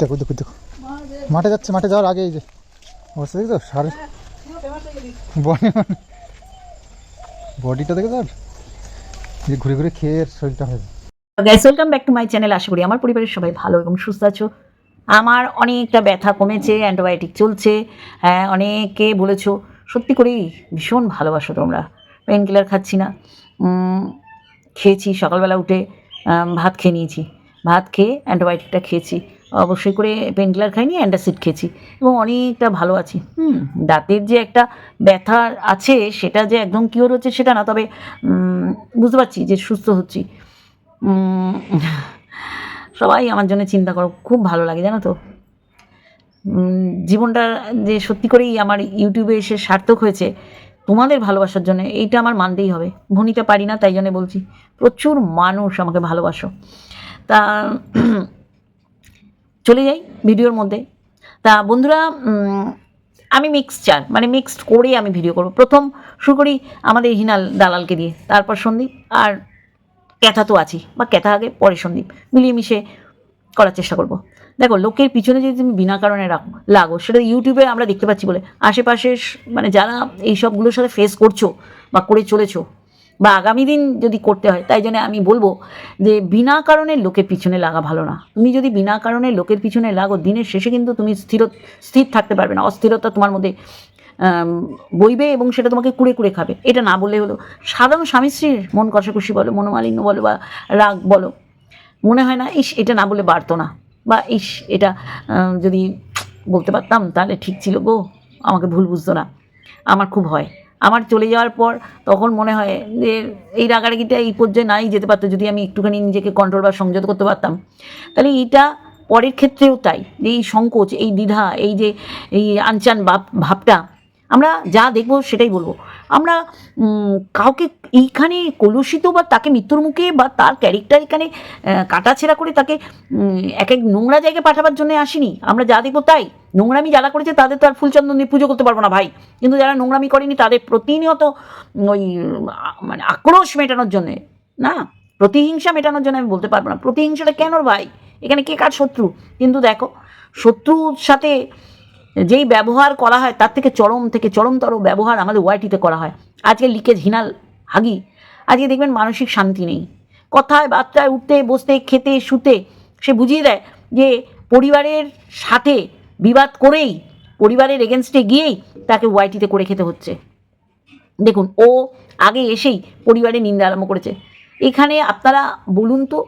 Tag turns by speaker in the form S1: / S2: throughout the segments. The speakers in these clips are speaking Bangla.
S1: দেখো দেখো দেখো। মাঠে যাচ্ছে, মাঠে যাওয়ার আগে এই যে অবস্থা দেখছ? সারে বডি মানে বডিটা দেখো তার যে ঘুরে ঘুরে খেয়ে শরীরটা হয়ে।
S2: Guys welcome back to my channel আশা করি আমার পরিবারের সবাই ভালো এবং সুস্থ আছো। আমার অনেকটা ব্যথা কমেছে অ্যান্টিবায়োটিক চলছে। হ্যাঁ অনেকে বলেছ, সত্যি করেই ভীষণ ভালোবাসো তোমরা। পেন কিলার খাচ্ছি না। খেয়েছি সকালবেলা উঠে ভাত খেয়ে নিয়েছি। ভাত খেয়ে অ্যান্টিবায়োটিকটা খেয়েছি। অবশ্যই করে পেন কিলার খাইনি অ্যান্টাসিড খেয়েছি। এবং অনেকটা ভালো আছি। হুম, দাঁতের যে একটা ব্যথা আছে, সেটা যে একদম কিওর হচ্ছে সেটা না, তবে বুঝতে পারছি যে সুস্থ হচ্ছি। সবাই আমার জন্য চিন্তা করো, খুব ভালো লাগে, জানো তো? জীবনটা যে সত্যি করেই আমার ইউটিউবে এসে সার্থক হয়েছে, তোমাদের ভালোবাসার জন্য এইটা আমার মানতেই হবে। ভনিটা পারি না, তাই জন্য বলছি, প্রচুর মানুষ আমাকে ভালোবাসো। তা চলে যাই ভিডিওর মধ্যে। তা বন্ধুরা আমি মিক্সচার মানে মিক্সড করে আমি ভিডিও করব। প্রথম শুরু করি আমাদের হিনাল দালালকে দিয়ে, তারপর সন্দীপ, আর ক্যাথা তো আছি বা ক্যাথা আগে, পরে সন্দীপ। মিলিয়ে মিশে করার চেষ্টা করব। দেখো, লোকের পিছনে যদি তুমি বিনা কারণে রাখো, লাগো, সেটা ইউটিউবে আমরা দেখতে পাচ্ছি বলে। আশেপাশে মানে যারা এই সবগুলোর সাথে ফেস করছ, বা করে চলেছো বা আগামী দিন যদি করতে হয়, তাই জন্য আমি বলব যে বিনা কারণে লোকের পিছনে লাগা ভালো না। তুমি যদি বিনা কারণে লোকের পিছনে লাগো, দিনের শেষে কিন্তু তুমি স্থির স্থির থাকতে পারবে না। অস্থিরতা তোমার মধ্যে বইবে এবং সেটা তোমাকে কুড়ে কুড়ে খাবে। এটা না বললে হলো, সাধারণ স্বামী স্ত্রীর মন কষাকষি বলো, মনোমালিন্য বলো বা রাগ বলো, মনে হয় না, ইস, এটা না বলে বাড়তো না। বা, ইস, এটা যদি বলতে পারতাম তাহলে ঠিক ছিল গো, আমাকে ভুল বুঝতো না। আমার খুব হয়। আমার চলে যাওয়ার পর তখন মনে হয় যে এই রাগারাগিটা এই পর্যায়ে নাই যেতে পারতো, যদি আমি একটুখানি নিজেকে কন্ট্রোল বা সংযত করতে পারতাম। তাহলে এইটা পরের ক্ষেত্রেও তাই, যে এই সংকোচ, এই দ্বিধা, এই যে এই আনচান ভাব, ভাবটা, আমরা যা দেখব সেটাই বলব। আমরা কাউকে এইখানে কলুষিত বা তাকে মৃত্যুর মুখে বা তার ক্যারেক্টার এখানে কাটাছেঁড়া করে তাকে এক এক নোংরা জায়গায় পাঠাবার জন্য আসিনি। আমরা যা দেখব তাই। নোংরামি যারা করেছে তাদের তো আর ফুলচন্দন দিয়ে পুজো করতে পারব না ভাই। কিন্তু যারা নোংরামি করেনি তাদের প্রতিনিয়ত ওই মানে আক্রোশ মেটানোর জন্যে, না? প্রতিহিংসা মেটানোর জন্য আমি বলতে পারব না। প্রতিহিংসাটা কেন ভাই? এখানে কে কার শত্রু? কিন্তু দেখো, শত্রুর সাথে যেই ব্যবহার করা হয় তার থেকে চরম থেকে চরমতর ব্যবহার আমাদের ওয়াইটিতে করা হয়। আজকে লিকেজ, হিনাল, হাগি, আজকে দেখবেন মানসিক শান্তি নেই। কথায়, বার্তায়, উঠতে, বসতে, খেতে, শুতে সে বুঝিয়ে দেয় যে পরিবারের সাথে বিবাদ করেই, পরিবারের এগেনস্টে গিয়েই তাকে ওয়াইটিতে করে খেতে হচ্ছে। দেখুন, ও আগে এসেই পরিবারে নিন্দা আরম্ভ করেছে। এখানে আপনারা বলুন তো,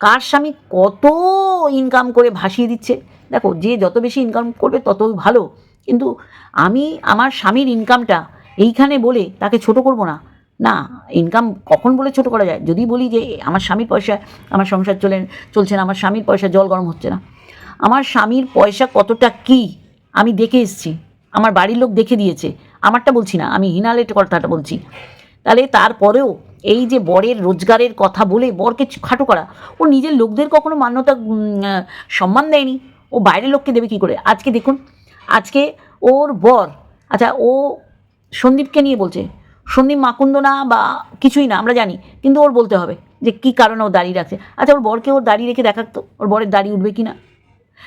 S2: কার স্বামী কত ইনকাম করে ভাসিয়ে দিচ্ছে? দেখো, যে যত বেশি ইনকাম করবে ততই ভালো। কিন্তু আমি আমার স্বামীর ইনকামটা এইখানে বলে তাকে ছোট করব না। না ইনকাম কখন বলে ছোট করা যায়? যদি বলি যে, আমার স্বামীর পয়সা, আমার সংসার চলে চলছে না, আমার স্বামীর পয়সা জল গরম হচ্ছে না। আমার স্বামীর পয়সা কতটা কি? আমি দেখে এসছি। আমার বাড়ির লোক দেখে দিয়েছে। আমারটা বলছি না, আমি হিনালের কথাটা বলছি। তাহলে তারপরেও এই যে বরের রোজগারের কথা বলে বরকে খাটো করা, ও নিজের লোকদের কখনো মান্যতা সম্মান দেয়নি? ও বাইরের লোককে দেবে কী করে? আজকে দেখুন, আজকে ওর বর আচ্ছা ও সন্দীপকে নিয়ে বলছে, সন্দীপ মাকুন্দ না বা কিছুই না, আমরা জানি, কিন্তু ওর বলতে হবে যে কী কারণে ও দাঁড়িয়ে রাখছে। আচ্ছা ওর বরকে ওর দাঁড়িয়ে রেখে দেখাতো ওর বরের দাড়ি উঠবে কি না?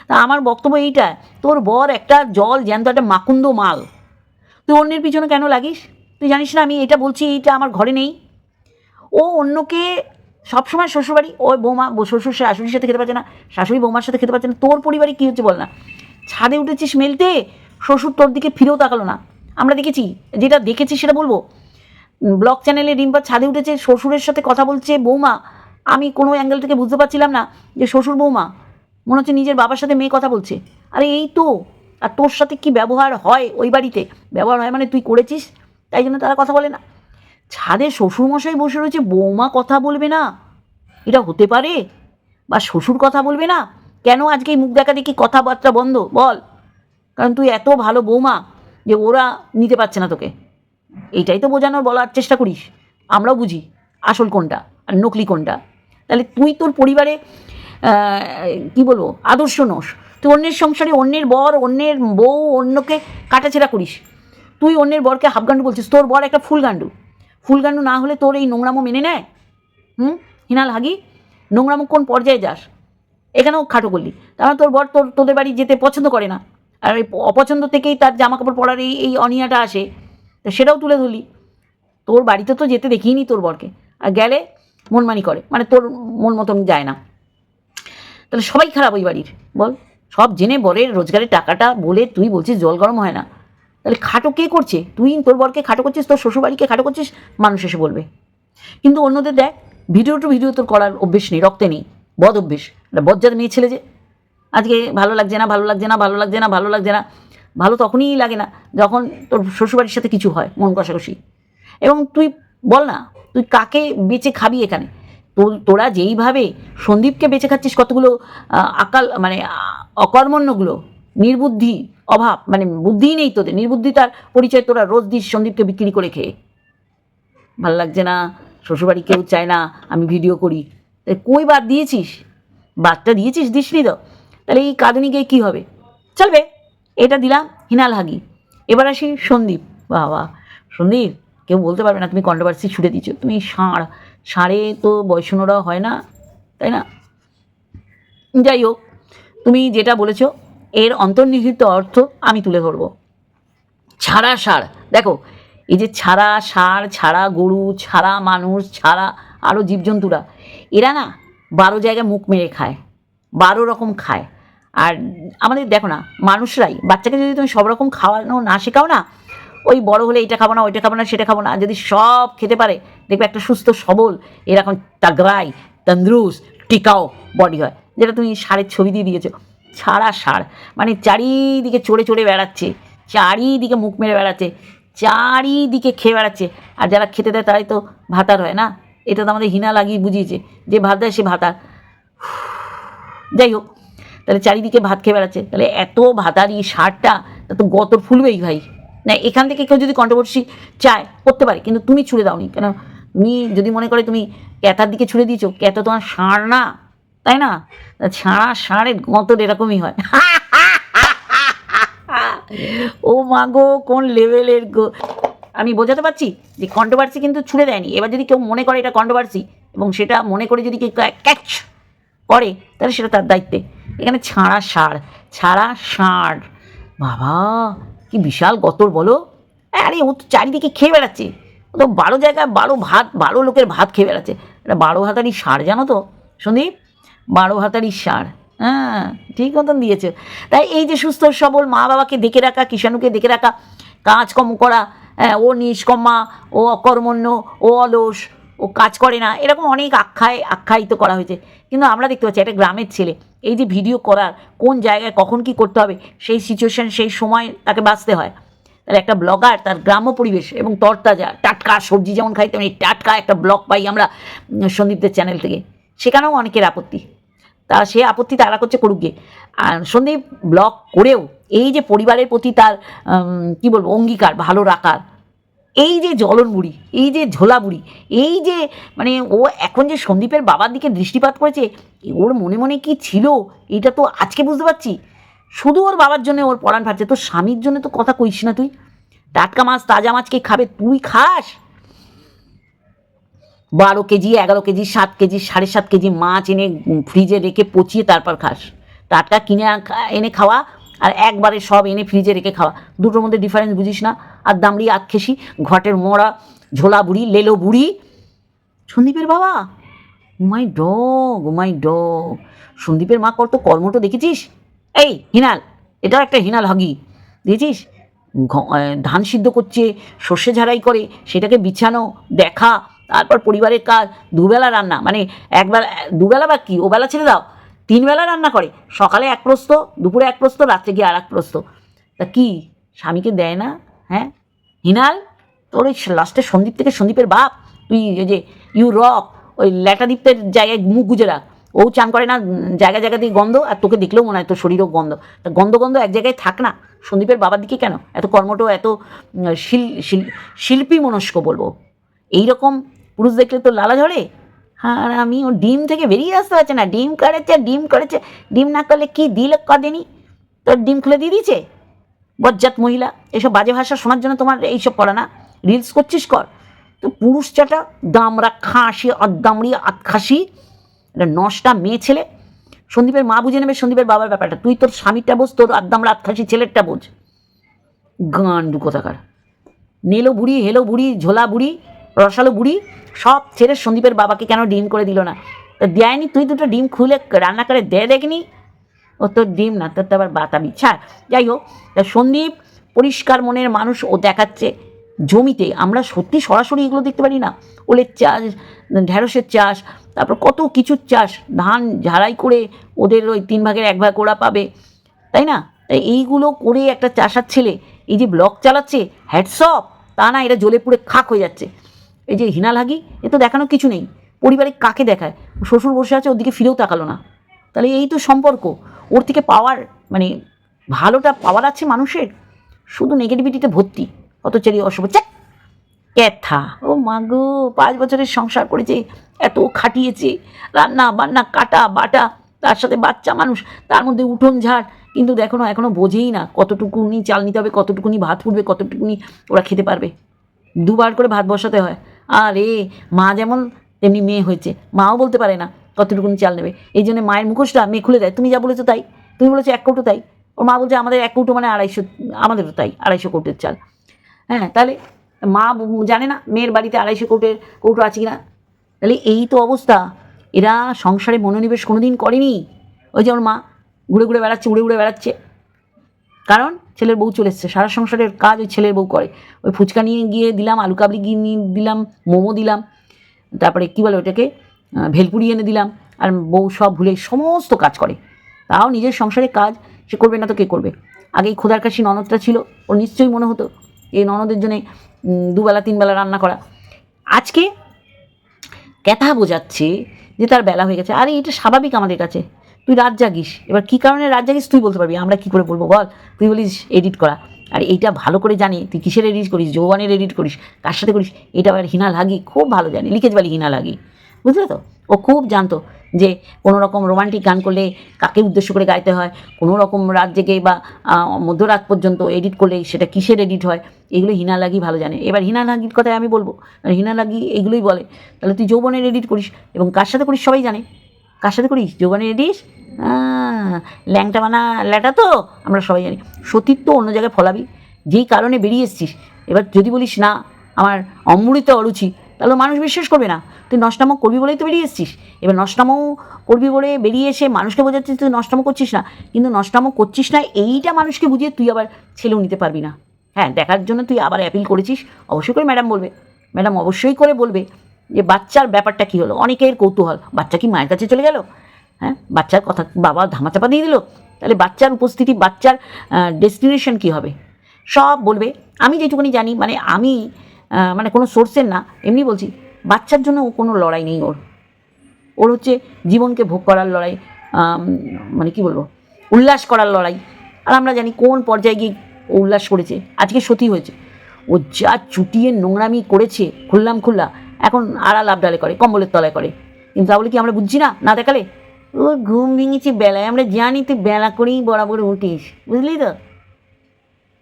S2: তা আমার বক্তব্য এইটা, তোর বর একটা জল জ্যান্ত একটা মাকুন্দ মাল। তুই অন্যের পিছনে কেন লাগিস? তুই জানিস না আমি এটা বলছি, এইটা আমার ঘরে নেই। ও অন্যকে সবসময় শ্বশুরবাড়ি ওই বৌমা শ্বশুর শাশুড়ির সাথে খেতে পারছে না, শাশুড়ি বৌমার সাথে খেতে পারছে না, তোর পরিবারে কী হচ্ছে বল না। ছাদে উঠেছিস মেলতে, শ্বশুর তোর দিকে ফিরেও তাকালো না। আমরা দেখেছি, যেটা দেখেছি সেটা বলব। ব্লগ চ্যানেলে রিম্পা ছাদে উঠেছে, শ্বশুরের সাথে কথা বলছে, বৌমা, আমি কোনো অ্যাঙ্গেল থেকে বুঝতে পারছিলাম না যে শ্বশুর বৌমা মনে হচ্ছে নিজের বাবার সাথে মেয়ে কথা বলছে। আরে এই তো, আর তোর সাথে কি ব্যবহার হয় ওই বাড়িতে? ব্যবহার হয় মানে তুই করেছিস? তাই জন্য তারা কথা বলে না। ছাদে শ্বশুরমশাই বসে রয়েছে, বৌমা কথা বলবে না। এটা হতে পারে? বা শ্বশুর কথা বলবে না? কেন আজকে মুখ দেখা দেখি কথাবার্তা বন্ধ? বল। কারণ তুই এত ভালো বৌমা যে ওরা নিতে পারছে না তোকে। এইটাই তো বোঝানোর বলার চেষ্টা করিস। আমরাও বুঝি আসল কোনটা আর নকলি কোনটা। তাহলে তুই তোর পরিবারে কি বলব, আদর্শ নোস তুই অন্যের সংসারে অন্যের বর, অন্যের বউ, অন্যকে কাটাছেড়া করিস। তুই অন্যের বরকে হাফগান্ডু বলছিস। তোর বর একটা ফুলগান্ডু। ফুলগান্ডু না হলে তোর এই নোংরামো মেনে নেয়? হুম? হিনাল হাগি, নোংরামো কোন পর্যায়ে যাস? এখানেও খাটো করলি। তাহলে তোর বর তোর, তোদের বাড়ি যেতে পছন্দ করে না। আর এই অপছন্দ থেকেই তার জামা কাপড় পরার এই এই অনিয়াটা আসে। তো সেটাও তুলে ধরলি। তোর বাড়িতে তো যেতে দেখিনি তোর বরকে। আর গেলে মনমানি করে। মানে তোর মন মতন যায় না। তাহলে সবাই খারাপ ওই বাড়ির। বল, সব জেনে বরের রোজগারের টাকাটা বলে তুই বলছিস জল গরম হয় না। তাহলে খাটো কে করছে? তুই, তোর বরকে খাটো করছিস, তোর শ্বশুরবাড়িকে খাটো করছিস, মানুষ এসে বলবে। কিন্তু অন্যদের দেখ, ভিডিও টু ভিডিও তোর করার অভ্যেস নেই, রক্তে নেই, বদ অভ্যেস। এটা বজ্জাত মেয়ে ছেলে যে, আজকে ভালো লাগছে না, ভালো লাগছে না, ভালো লাগছে না, ভালো লাগছে না, ভালো তখনই লাগে না যখন তোর শ্বশুরবাড়ির সাথে কিছু হয়, মন কষাকষি। এবং তুই বল না, তুই কাকে বেঁচে খাবি এখানে? তোরা যেইভাবে সন্দীপকে বেঁচে খাচ্ছিস, কতগুলো আকাল মানে অকর্মণ্যগুলো, নির্বুদ্ধি, অভাব মানে বুদ্ধিই নেই তোদের, নির্বুদ্ধিতার পরিচয় তোরা রোজ দিস সন্দীপকে বিক্রি করে খেয়ে। ভালো লাগছে না, শ্বশুরবাড়ি কেউ চায় না, আমি ভিডিও করি। কই বাদ দিয়েছিস? বাদটা দিয়েছিস, দিসনি তো। তাহলে এই কাঁদনি গিয়ে কী হবে? চলবে এটা দিলাম হিনাল হাগি। এবার আসি সন্দীপ। বাবা, সন্দীপ, কেউ বলতে পারবে না তুমি কন্ট্রোভার্সি ছুটে দিচ্ছ তুমি ষাঁড়। ষাঁড়ে তো বয়সনোরা হয় না, তাই না? যাই হোক, তুমি যেটা বলেছ, এর অন্তর্নিহিত অর্থ আমি তুলে ধরবো। ছাড়া সার, দেখো, এই যে ছাড়া সার, ছাড়া গরু, ছাড়া মানুষ, ছাড়া আরও জীবজন্তুরা, এরা না বারো জায়গায় মুখ মেরে খায়, বারো রকম খায়। আর আমাদের দেখো না, মানুষরাই, বাচ্চাকে যদি তুমি সব রকম খাওয়ানো না শেখাও না ওই বড় হলে এটা খাব না, ওইটা খাব না, সেটা খাব না। যদি সব খেতে পারে, দেখবে একটা সুস্থ সবল, এরকম তাগড়াই তন্দরুস টিকাও বডি হয়। যেটা তুমি সারের ছবি দিয়ে দিয়েছ। ছাড়া সার। মানে চারিদিকে চড়ে চড়ে বেড়াচ্ছে, চারিদিকে মুখ মেরে বেড়াচ্ছে, চারিদিকে খেয়ে বেড়াচ্ছে। আর যারা খেতে দেয়, তারাই তো ভাতার হয় না? এটা তো আমাদের হিনা লাগিয়ে বুঝিয়েছে, যে ভাত দেয়, সে ভাতার। যাই হোক, তাহলে চারিদিকে ভাত খেয়ে বেড়াচ্ছে। তাহলে এত ভাতারি সারটা তা তো গতর ফুলবেই ভাই। না, এখান থেকে কেউ যদি কন্ট্রোভার্সি চায়, করতে পারে, কিন্তু তুমি ছুড়ে দাওনি। কেন? তুমি যদি মনে করে তুমি ক্যাথার দিকে ছুড়ে দিয়েছ, ক্যাথা তোমার ষাঁড় না, তাই না? ছাড়া ষাঁড়ের গতর এরকমই হয়। ও মা গো, কোন লেভেলের গো। আমি বোঝাতে পারছি যে কন্ট্রোভার্সি কিন্তু ছুড়ে দেয়নি। এবার যদি কেউ মনে করে এটা কন্ট্রোভার্সি এবং সেটা মনে করে যদি কেউ ক্যাচ করে, তাহলে সেটা তার দায়িত্বে। এখানে ছাড়া সার, ছাড়া ষাঁড় বাবা কি বিশাল গতর বলো? আরে, ও তো চারিদিকে খেয়ে বেড়াচ্ছে। ও তো বারো জায়গায় বারো ভাত, বারো লোকের ভাত খেয়ে বেড়াচ্ছে। এটা বারো হাতারি সার জানো তো? সন্দীপ বারো হাতারি সার। হ্যাঁ ঠিক মতন দিয়েছে। তাই এই যে সুস্থ সবল মা বাবাকে দেখে রাখা, কিষাণুকে দেখে রাখা, কাজকর্ম করা হ্যাঁ ও নিষ্কম্মা ও অকর্মণ্য, ও অলস ও কাজ করে না, এরকম অনেক আখ্যায়, আখ্যায়িত করা হয়েছে। কিন্তু আমরা দেখতে পাচ্ছি একটা গ্রামের ছেলে, এই যে ভিডিও করার, কোন জায়গায় কখন কি করতে হবে, সেই সিচুয়েশান সেই সময় তাকে বাঁচতে হয়। তাহলে একটা ব্লগার তার গ্রাম্য পরিবেশ এবং তরতাজা, টাটকা সবজি যেমন খাই তেমনি টাটকা একটা ব্লগ পাই আমরা সন্দীপদের চ্যানেল থেকে। সেখানেও অনেকের আপত্তি। তা সে আপত্তি তারা করছে করুক গিয়ে। আর সন্দীপ ব্লগ করেও, এই যে পরিবারের প্রতি তার কি বলব, অঙ্গীকার, ভালো রাখার এই যে জলন বুড়ি, এই যে ঝোলা বুড়ি, এই যে মানে ও এখন যে সন্দীপের বাবার দিকে দৃষ্টিপাত করেছে ওর মনে মনে কি ছিল? এটা তো আজকে বুঝতে পারছি। শুধু ওর বাবার জন্য ওর পড়ান ফাটছে। তোর স্বামীর জন্য তো কথা কইস না তুই। টাটকা মাছ, তাজা মাছ কে খাবে? তুই খাস। বারো কেজি, এগারো কেজি, সাত কেজি, সাড়ে সাত কেজি মাছ এনে ফ্রিজে রেখে পচিয়ে তারপর খাস। টাটকা কিনে এনে খাওয়া। আর একবারে সব এনে ফ্রিজে রেখে খাওয়া। দুটোর মধ্যে ডিফারেন্স বুঝিস না? আর দামড়ি আতখেসি ঘটের মোড়া, ঝোলা বুড়ি, লেলো বুড়ি। সন্দীপের বাবা? My dog my dog. সন্দীপের মা কত কর্মটো দেখেছিস? এই, হিনাল, এটাও একটা হিনাল হগি। দেখেছিস? ধান সিদ্ধ করছে, সর্ষে ঝাড়াই করে, সেটাকে বিছানো, দেখা, তারপর পরিবারের কাজ, দুবেলা রান্না। মানে একবেলা, দুবেলা বা কি? ওবেলা ছেড়ে দাও। তিন বেলা রান্না করে। সকালে এক প্রস্ত দুপুরে এক প্রস্ত রাত্রে গিয়ে আর এক প্রস্ত তা কি? স্বামীকে দেয় না? হ্যাঁ? হিনাল, তোর ওই লাস্টে সন্দীপ থেকে সন্দীপের বাপ? তুই ওই যে ইউ রক ওই ল্যাটাদীপ্তের জায়গায় মুখ গুজে রাখ। ও চান করে না, জায়গা জায়গা দিয়ে গন্ধ, আর তোকে দেখলেও মনে হয় তোর শরীরও গন্ধ। তা গন্ধ গন্ধ এক জায়গায় থাক না। সন্দীপের বাবার দিকে কেন? এত কর্মঠ এত শিল শিল, শিল্পী মনস্ক বলব। এই রকম পুরুষ দেখলে তো লালা ঝরে? আর আমি ও ডিম থেকে বেরিয়ে আসতে পারছে না। ডিম করেছে ডিম করেছে ডিম না করলে কি দিল কদেনি? তোর ডিম খুলে দিয়ে দিয়েছে? বজ্জাত মহিলা, এসব বাজে ভাষা শোনার জন্য তোমার এইসব করা না। রিলস করছিস কর। তো পুরুষ চাটা দামরা খাসি অদামড়ি আতখাসি এটা নষ্টা মেয়ে ছেলে। সন্দীপের মা বুঝে নেবে সন্দীপের বাবার ব্যাপারটা। তুই তোর স্বামীরটা বোঝ, তোর একদম রাত খাসি ছেলেরটা বোঝ। গান্ডু কোথাকার। নেলো বুড়ি, হেলো বুড়ি, ঝোলা বুড়ি রসালো বুড়ি সব ছেড়ে সন্দীপের বাবাকে কেন ডিম করে দিল না? তা দেয়নি, তুই দুটো ডিম খুলে রান্না করে দে দেখনি? ও তোর ডিম না, তোর তো আবার বাতাবি। ছাড়, যাই হোক, তা সন্দীপ পরিষ্কার মনের মানুষ ও দেখাচ্ছে জমিতে। আমরা সত্যি সরাসরি এগুলো দেখতে পারি না। ওলের চাষ, ঢ্যাঁড়সের চাষ, তারপর কত কিছুর চাষ। ধান ঝাড়াই করে ওদের ওই তিন ভাগের এক ভাগ ওরা পাবে। তাই না? তাই এইগুলো করে একটা চাষার ছেলে, এই যে ব্লক চালাচ্ছে হ্যাটসঅপ তা না, এটা জ্বলে পুড়ে খাক হয়ে যাচ্ছে। এই যে হিনাল হাগি এ তো দেখানো কিছু নেই। পরিবারে কাকে দেখায়? শ্বশুর বসে আছে ওদিকে ফিরেও তাকালো না। তাহলে এই তো সম্পর্ক। ওর থেকে পাওয়ার মানে ভালোটা পাওয়ার আছে মানুষের? শুধু নেগেটিভিটিতে ভর্তি। অত চেরি অশুভ চাক ক্যাথা ও মাগো পাঁচ বছরের সংসার করেছে, এত খাটিয়েছে। রান্না বান্না, কাটা বাটা, তার সাথে বাচ্চা মানুষ, তার মধ্যে উঠোন ঝাড়। কিন্তু দেখো না এখনও বোঝেই না কতটুকুনি চাল নিতে হবে, কতটুকুনি ভাত ফুটবে, কতটুকুনি ওরা খেতে পারবে। দুবার করে ভাত বসাতে হয়। আরে, মা যেমন তেমনি মেয়ে হয়েছে, মাও বলতে পারে না কতটুকুনি চাল নেবে। এই জন্য মায়ের মুখোশটা মেয়ে খুলে দেয়। তুমি যা বলেছ তাই। তুমি বলেছ এক কৌটো তাই। ওর মা বলছে আমাদের এক কৌটো মানে আড়াইশো, আমাদেরও তাই, আড়াইশো কৌটোর চাল। হ্যাঁ তাহলে মা জানে না মেয়ের বাড়িতে আড়াইশো কৌটের কৌটো আছে কি না তাহলে এই তো অবস্থা। এরা সংসারে মনোনিবেশ কোনোদিন করেনি। ওই যে ওর মা ঘুরে ঘুরে বেড়াচ্ছে, উড়ে উড়ে বেড়াচ্ছে। কারণ ছেলের বউ চলে এসছে, সারা সংসারের কাজ ওই ছেলের বউ করে। ওই ফুচকা নিয়ে গিয়ে দিলাম, আলু কাবলি গিয়ে নিয়ে দিলাম, মোমো দিলাম, তারপরে কী বলে ওটাকে ভেলপুরি এনে দিলাম, আর বউ সব ভুলে সমস্ত কাজ করে। তাও নিজের সংসারের কাজ, সে করবে না তো কে করবে? আগে এই খোদার কাশি ননদটা ছিল, ওর নিশ্চয়ই মনে হতো এই ননদের জন্যে দুবেলা, তিনবেলা রান্না করা। আজকে, ক্যাথা বোঝাচ্ছে যে তার বেলা হয়ে গেছে। আরে এটা স্বাভাবিক আমাদের কাছে। তুই রাত জাগিস। এবার কী কারণে রাত জাগিস তুই বলতে পারবি। আমরা কী করে বলব বল? তুই বলিস এডিট করা। আর এইটা ভালো করে জানি। তুই কিসের এডিট করিস? যৌবানের এডিট করিস? কার সাথে করিস? এটা আবার হিনা লাগি। খুব ভালো জানি। লিখেজ বালি হিনা লাগি। বুঝলে তো? ও খুব জানতো যে কোনো রকম রোমান্টিক গান করলে কাকে উদ্দেশ্য করে গাইতে হয় কোনো রকম রাত জেগে বা মধ্যরাত পর্যন্ত এডিট করলে সেটা কিসের এডিট হয়, এগুলো হিনা লাগি ভালো জানে। এবার হিনা লাগির কথায় আমি বলব। আর হিনা লাগি এগুলোই বলে। তাহলে তুই যৌবনের এডিট করিস এবং কার সাথে করিস সবাই জানে। কার সাথে করিস? যৌবনের এডিস ল্যাংটা বানা ল্যাটা তো? আমরা সবাই জানি। সতীত্ব অন্য জায়গায় ফলাবি। যেই কারণে বেরিয়ে এসছিস। এবার যদি বলিস না, আমার অমৃত অরুচি, তাহলে মানুষ বিশ্বাস করবে না। তুই নষ্টামো করবি বলেই তো বেরিয়ে এসছিস। এবার নষ্টামো করবি বলে বেরিয়ে এসে মানুষকে বোঝাচ্ছিস, তুই নষ্টামো করছিস না। কিন্তু নষ্টামো করছিস না, এইটা মানুষকে বুঝিয়ে তুই আবার ছেলেও নিতে পারবি না। হ্যাঁ দেখার জন্য তুই আবার অ্যাপিল করেছিস। অবশ্যই করে ম্যাডাম বলবে। ম্যাডাম অবশ্যই করে বলবে। যে বাচ্চার ব্যাপারটা কী হলো? অনেকের কৌতূহল। বাচ্চা কি মায়ের কাছে চলে গেল? হ্যাঁ? বাচ্চার কথা বাবা ধামাচাপা দিয়ে দিল? তাহলে বাচ্চার উপস্থিতি, বাচ্চার ডেস্টিনেশন কী হবে? সব বলবে। আমি যেটুকুনি জানি মানে আমি মানে কোনো সোর্সের না, এমনি বলছি, বাচ্চার জন্য কোনো লড়াই নেই ওর। ওর হচ্ছে জীবনকে ভোগ করার লড়াই মানে কি বলব? উল্লাস করার লড়াই। আর আমরা জানি কোন পর্যায়ে গিয়ে উল্লাস করেছে। আজকে সতী হয়েছে। ও যা চুটিয়ে নোংরামি করেছে খুললাম খুল্লা এখন আড়াল আবডালে করে, কম্বলের তলায় করে। কিন্তু তা বলে কি, আমরা বুঝছি না? না দেখালে? ও ঘুম ভেঙেছে বেলায়, আমরা জানি তুই বেলা করেই বরাবর উঠিস, বুঝলি তো?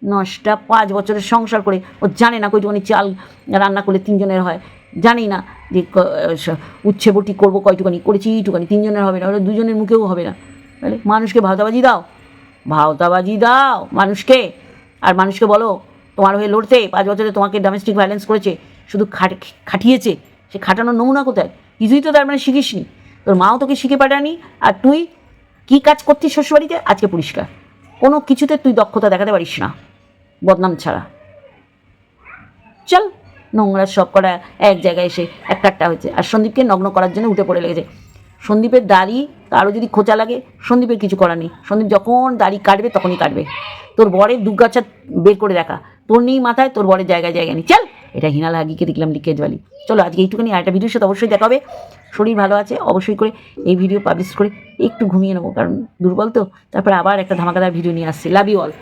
S2: নষ্টা পাঁচ বছরের সংসার করে, ও জানে না কইটুখানি চাল রান্না করলে তিনজনের হয়, জানি না যে উচ্ছে বটি করব, কয়টুখানি করেছি, এইটুখানি তিনজনের হবে না ওটা দুজনের মুখেও হবে না। তাহলে মানুষকে ভাওতাবাজি দাও ভাওতাবাজি দাও মানুষকে। আর মানুষকে বলো, তোমার হয়ে লড়তে, পাঁচ বছরে তোমাকে ডোমেস্টিক ভায়োলেন্স করেছে শুধু খাট, খাটিয়েছে, সে খাটানোর নমুনা কোথায়? কিছুই তো তার মানে শিখিসনি। তোর মাও তোকে শিখে পাঠানি আর তুই কী কাজ করছিস শ্বশুরবাড়িতে? আজকে পরিষ্কার। কোনো কিছুতে তুই দক্ষতা দেখাতে পারিস না, বদনাম ছাড়া। চল, নোংরা সব করা এক জায়গায় এসে একটা একটা হয়েছে। আর সন্দীপকে নগ্ন করার জন্য উঠে পড়ে লেগেছে। সন্দীপের দাড়ি কারও যদি খোঁচা লাগে, সন্দীপের কিছু করার নেই। সন্দীপ যখন দাড়ি কাটবে, তখনই কাটবে। তোর বরের দুগাছা বের করে দেখা। তোর নেই মাথায়, তোর বরের জায়গায় জায়গা নেই। চল! এটা হিনাল হাগিকে দেখলাম লিকেজ বালি। চলো আজকে এইটুকুনি, আর একটা ভিডিওর সাথে অবশ্যই দেখা হবে। শরীর ভালো আছে, অবশ্যই করে এই ভিডিও পাবলিশ করে একটু ঘুমিয়ে নেব, কারণ দুর্বল তো। তারপরে আবার একটা ধামাকাদার ভিডিও নিয়ে আসছি। Love you all